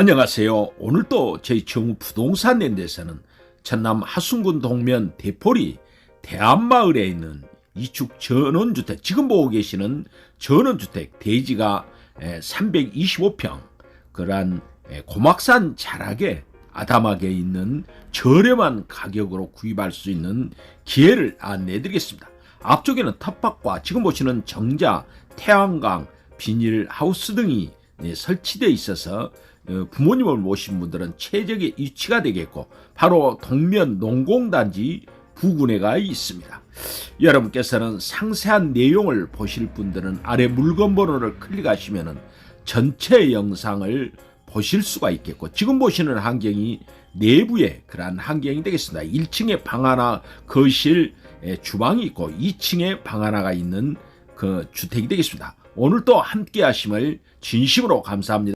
안녕하세요. 오늘 또 저희 정우 부동산 랜드에서는 전남 하순군 동면 대포리 대안마을에 있는 이축 전원주택 지금 보고 계시는 전원주택 대지가 325평 그러한 에, 고막산 자락에 아담하게 있는 저렴한 가격으로 구입할 수 있는 기회를 안내드리겠습니다. 앞쪽에는 텃밭과 지금 보시는 정자, 태양광, 비닐 하우스 등이 네, 설치되어 있어서 어, 부모님을 모신 분들은 최적의 위치가 되겠고 바로 동면 농공단지 부근에가 있습니다. 여러분께서는 상세한 내용을 보실 분들은 아래 물건 번호를 클릭하시면 전체 영상을 보실 수가 있겠고 지금 보시는 환경이 내부의 그러한 환경이 되겠습니다. 1층에 방 하나, 거실, 에, 주방이 있고 2층에 방 하나가 있는 그 주택이 되겠습니다. 오늘 또 함께 하심을 진심으로 감사합니다.